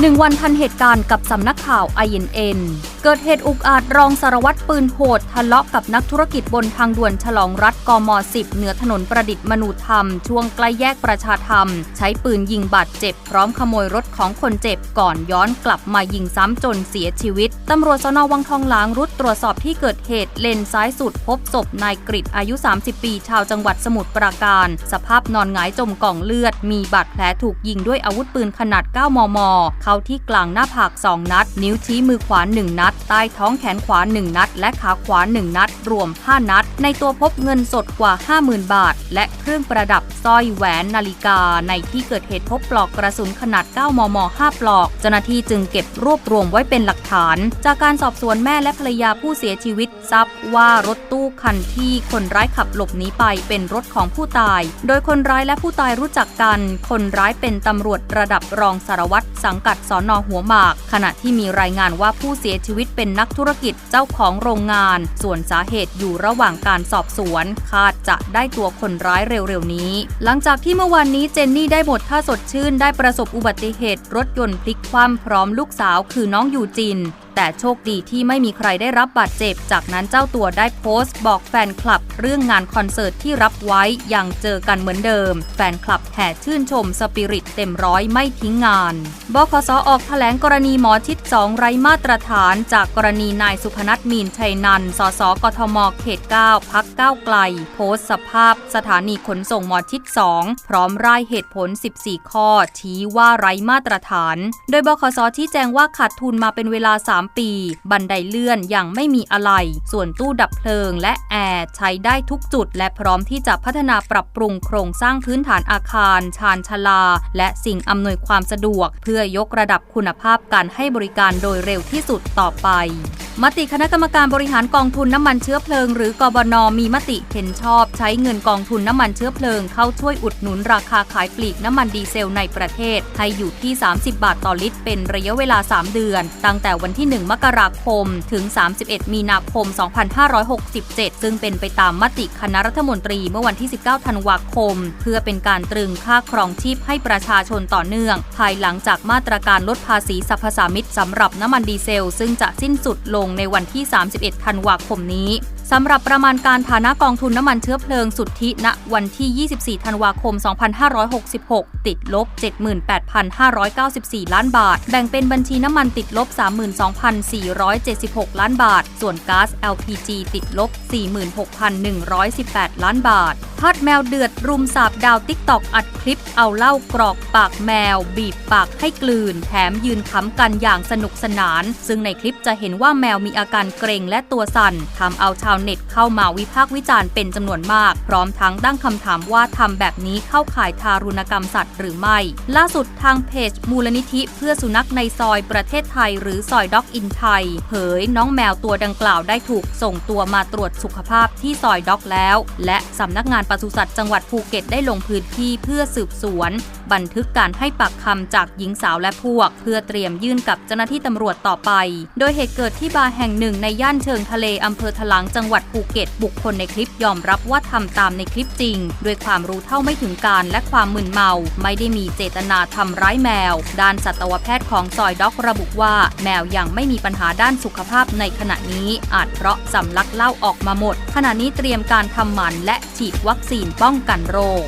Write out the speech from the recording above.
หนึ่งวันทันเหตุการณ์กับสำนักข่าว INN เกิดเหตุอุกอาจรองสารวัตรปืนโหด ทะเลาะกับนักธุรกิจบนทางด่วนฉลองรัฐกม 10 เหนือถนนประดิษฐ์มนูธรรม ช่วงใกล้แยกประชาธรรม ใช้ปืนยิงบาดเจ็บ พร้อมขโมยรถของคนเจ็บก่อนย้อนกลับมายิงซ้ำจนเสียชีวิต ตำรวจสนวังทองหลางรุดตรวจสอบที่เกิดเหตุเลนซ้ายสุดพบศพนายกริดอายุ 30 ปี ชาวจังหวัดสมุทรปราการ สภาพนอนหงายจมกล่องเลือด มีบาดแผลถูกยิงด้วยอาวุธปืนขนาด 9 มม เข้าที่กลางหน้าผาก 2 นัด นิ้วชี้มือขวา 1 นัดใต้ท้องแขนขวา 1 นัด และขาขวา 1 นัด รวม 5 นัด ในตัวพบเงินสดกว่า 50,000 บาท และเครื่องประดับสร้อยแหวนนาฬิกา ในที่เกิดเหตุพบปลอกกระสุนขนาด 9 มม 5 ปลอก เจ้าหน้าที่จึงเก็บรวบรวมไว้เป็นหลักฐาน จากการสอบสวนแม่และภรรยาผู้เสียชีวิตทราบว่ารถตู้คันที่คนร้ายขับหลบหนีไปเป็นรถของผู้ตาย โดยคนร้ายและผู้ตายรู้จักกัน คนร้ายเป็นตำรวจระดับรองสารวัตรสังกัดสอนอหัวหมาก ขณะที่มีรายงานว่าผู้เสียชีวิตเป็นนักธุรกิจเจ้าของโรงงาน ส่วนสาเหตุอยู่ระหว่างการสอบสวน คาดจะได้ตัวคนร้ายเร็วๆนี้ หลังจากที่เมื่อวานนี้เจนนี่ได้หมดท่าสดชื่น ได้ประสบอุบัติเหตุรถยนต์พลิกคว่ำพร้อมลูกสาวคือน้องยูจินแต่โชคดีที่ไม่มีใครได้รับบาดเจ็บ จากนั้นเจ้าตัวได้โพสต์บอกแฟนคลับ เรื่องงานคอนเสิร์ตที่รับไว้ยังเจอกันเหมือนเดิม แฟนคลับแห่ชื่นชมสปิริตเต็มร้อยไม่ทิ้งงาน บคสออกแถลงกรณีหมอชิด2ไร้มาตรฐาน จากกรณีนายสุพนัทมีนชัยนัน สสกทมเขต 9 พักก้าวไกล โพสต์สภาพ สถานีขนส่งหมอชิด2พร้อมร่ายเหตุผล 14 ข้อ ชี้ว่าไร้มาตรฐาน โดยบคสชี้แจงว่าขาดทุนมาเป็นเวลา 3 ปี บันไดเลื่อนอยังไม่มีอะไร ส่วนตู้ดับเพลิงและแอร์ใช้ได้ทุกจุด และพร้อมที่จะพัฒนาปรับปรุงโครงสร้างพื้นฐานอาคาร ชานชาลา และสิ่งอำนวยความสะดวกเพื่อยกระดับคุณภาพการให้บริการโดยเร็วที่สุดต่อไป มติคณะกรรมการบริหารกองทุนน้ำมันเชื้อเพลิง หรือกบนมีมติเห็นชอบ ใช้เงินกองทุนน้ำมันเชื้อเพลิง เข้าช่วยอุดหนุนราคาขายปลีกน้ำมันดีเซลในประเทศให้อยู่ที่ 30 บาทต่อลิตร เป็นระยะเวลา 3 เดือน ตั้งแต่วันที่ 1 มกราคม ถึง 31 มีนาคม 2567 ซึ่งเป็นไปตามมติคณะรัฐมนตรีเมื่อวันที่ 19 ธันวาคม เพื่อเป็นการตรึงค่าครองชีพให้ประชาชนต่อเนื่อง ภายหลังจากมาตรการลดภาษีสรรพสามิตสำหรับน้ำมันดีเซล ซึ่งจะสิ้นสุดลงในวันที่ 31 ธันวาคมนี้สำหรับประมาณการฐานะกองทุนน้ำมันเชื้อเพลิงสุทธิณวันที่ 24 ธันวาคม 2566 ติดลบ 78,594 ล้านบาท แบ่งเป็นบัญชีน้ำมันติดลบ 32,476 ล้านบาท ส่วนก๊าซ LPG ติดลบ 46,118 ล้านบาททอดแมวเดือดรุมสาบดาวติ๊กตอกอัดคลิปเอาเหล้ากรอกปากแมว บีบปากให้กลืน แถมยืนค้ำกันอย่างสนุกสนาน ซึ่งในคลิปจะเห็นว่าแมวมีอาการเกรงและตัวสั่นทำเอาชาวาวเน็ตเข้ามาวิพากษ์วิจารณ์เป็นจำนวนมาก พร้อมทั้งตั้งคำถามว่าทำแบบนี้เข้าข่ายทารุณกรรมสัตว์หรือไม่ ล่าสุดทางเพจมูลนิธิเพื่อสุนัขในซอยประเทศไทย หรือซอยด็อกอินไทยเผยน้องแมวตัวดังกล่าวได้ถูกส่งตัวมาตรวจสุขภาพที่ซอยด็อกแล้ว และสำนักงานปศุสัตว์จังหวัดภูเก็ตได้ลงพื้นที่เพื่อสืบสวนบันทึกการให้ปากคำจากหญิงสาวและพวก เพื่อเตรียมยื่นกับเจ้าหน้าที่ตำรวจต่อไป โดยเหตุเกิดที่บาร์แห่งหนึ่งในย่านเชิงทะเลอำเภอถลางจังหวัดภูเก็ต บุคคลในคลิปยอมรับว่าทำตามในคลิปจริง ด้วยความรู้เท่าไม่ถึงการและความมึนเมา ไม่ได้มีเจตนาทำร้ายแมว ด้านสัตวแพทย์ของซอยด็อกระบุว่าแมวยังไม่มีปัญหาด้านสุขภาพในขณะนี้ อาจเพราะสำลักเหล้าออกมาหมด ขณะนี้เตรียมการทำหมันและฉีดวัคซีนป้องกันโรค